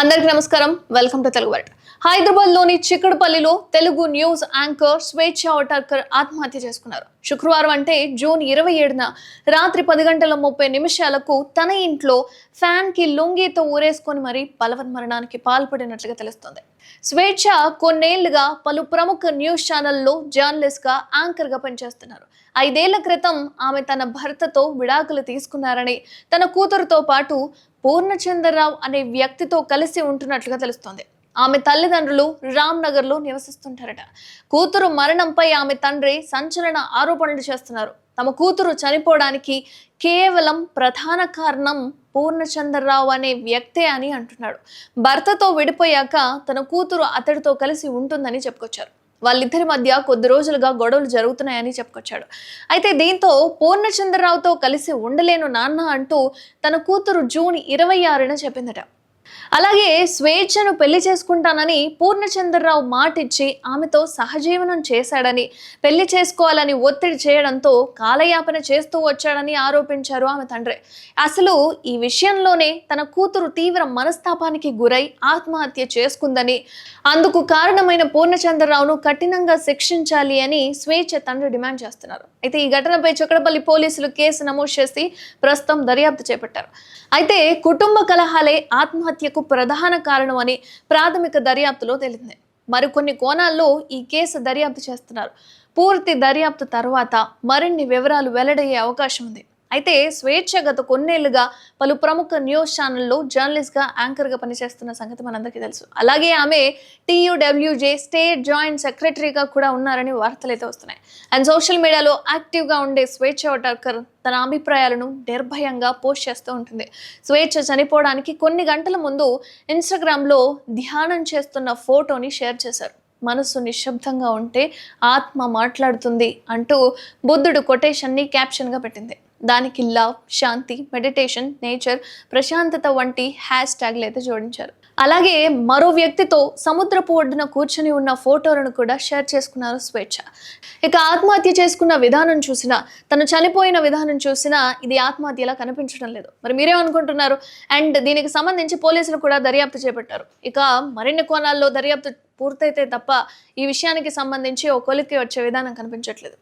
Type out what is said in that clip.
అందరికీ నమస్కారం. Welcome to Telugu world హైదరాబాద్లోని చిక్కడపల్లిలో తెలుగు న్యూస్ యాంకర్ స్వేచ్ఛ ఓటార్కర్ ఆత్మహత్య చేసుకున్నారు. శుక్రవారం అంటే జూన్ ఇరవై ఏడున రాత్రి పది గంటల ముప్పై నిమిషాలకు తన ఇంట్లో ఫ్యాన్కి లుంగీతో ఊరేసుకొని మరీ బలవన్మరణానికి పాల్పడినట్లుగా తెలుస్తోంది. స్వేచ్ఛ కొన్నేళ్ళుగా పలు ప్రముఖ న్యూస్ ఛానల్లో జర్నలిస్ట్గా యాంకర్గా పనిచేస్తున్నారు. ఐదేళ్ళ క్రితం ఆమె తన భర్తతో విడాకులు తీసుకున్నారని తన కూతురుతో పాటు పూర్ణచంద్రరావు అనే వ్యక్తితో కలిసి ఉంటున్నట్లుగా తెలుస్తోంది. ఆమె తల్లిదండ్రులు రామ్ నగర్లో నివసిస్తుంటారట. కూతురు మరణంపై ఆమె తండ్రి సంచలన ఆరోపణలు చేస్తున్నారు. తమ కూతురు చనిపోవడానికి కేవలం ప్రధాన కారణం పూర్ణచంద్రరావు అనే వ్యక్తే అని అంటున్నాడు. భర్తతో విడిపోయాక తన కూతురు అతడితో కలిసి ఉంటుందని చెప్పుకొచ్చారు. వాళ్ళిద్దరి మధ్య కొద్ది రోజులుగా గొడవలు జరుగుతున్నాయని చెప్పుకొచ్చాడు. అయితే దీంతో పూర్ణచంద్రరావుతో కలిసి ఉండలేను నాన్న అంటూ తన కూతురు జూన్ ఇరవై ఆరున చెప్పిందట. అలాగే స్వేచ్ఛను పెళ్ళి చేసుకుంటానని పూర్ణచంద్రరావు మాటిచ్చి ఆమెతో సహజీవనం చేశాడని పెళ్ళి చేసుకోవాలని ఒత్తిడి చేయడంతో కాలయాపన చేస్తూ వచ్చాడని ఆరోపించారు ఆమె తండ్రి. అసలు ఈ విషయంలోనే తన కూతురు తీవ్ర మనస్తాపానికి గురై ఆత్మహత్య చేసుకుందని అందుకు కారణమైన పూర్ణచంద్రరావును కఠినంగా శిక్షించాలి అని స్వేచ్ఛ తండ్రి డిమాండ్ చేస్తున్నారు. అయితే ఈ ఘటనపై చొక్కడపల్లి పోలీసులు కేసు నమోదు చేసి ప్రస్తుతం దర్యాప్తు చేపట్టారు. అయితే కుటుంబ కలహాలే ఆత్మహత్య ఆత్మహత్యకు ప్రధాన కారణం అని ప్రాథమిక దర్యాప్తులో తెలిపింది. మరికొన్ని కోణాల్లో ఈ కేసు దర్యాప్తు చేస్తున్నారు. పూర్తి దర్యాప్తు తర్వాత మరిన్ని వివరాలు వెల్లడయ్యే అవకాశం ఉంది. అయితే స్వేచ్ఛ గత కొన్నేళ్ళుగా పలు ప్రముఖ న్యూస్ ఛానల్లో జర్నలిస్ట్గా యాంకర్గా పనిచేస్తున్న సంగతి మనందరికీ తెలుసు. అలాగే ఆమె టీయూడబ్ల్యూజే స్టేట్ జాయింట్ సెక్రటరీగా కూడా ఉన్నారని వార్తలు అయితే వస్తున్నాయి. అండ్ సోషల్ మీడియాలో యాక్టివ్గా ఉండే స్వేచ్ఛ వర్కర్ తన అభిప్రాయాలను నిర్భయంగా పోస్ట్ చేస్తూ ఉంటుంది. స్వేచ్ఛ చనిపోవడానికి కొన్ని గంటల ముందు ఇన్స్టాగ్రామ్లో ధ్యానం చేస్తున్న ఫోటోని షేర్ చేశారు. మనసు నిశ్శబ్దంగా ఉంటే ఆత్మ మాట్లాడుతుంది అంటూ బుద్ధుడు కొటేషన్ని క్యాప్షన్గా పెట్టింది. దానికి లవ్ శాంతి మెడిటేషన్ నేచర్ ప్రశాంతత వంటి హ్యాష్ ట్యాగ్లు అయితే జోడించారు. అలాగే మరో వ్యక్తితో సముద్రపు ఒడ్డున కూర్చొని ఉన్న ఫోటోలను కూడా షేర్ చేసుకున్నారు స్వేచ్ఛ. ఇక ఆత్మహత్య చేసుకున్న విధానం చూసినా తను చనిపోయిన విధానం చూసినా ఇది ఆత్మహత్యలా కనిపించడం లేదు. మరి మీరేమనుకుంటున్నారు? అండ్ దీనికి సంబంధించి పోలీసులు కూడా దర్యాప్తు చేపట్టారు. ఇక మరిన్ని కోణాల్లో దర్యాప్తు పూర్తయితే తప్ప ఈ విషయానికి సంబంధించి ఒక కొలిక్కి వచ్చే విధానం కనిపించట్లేదు.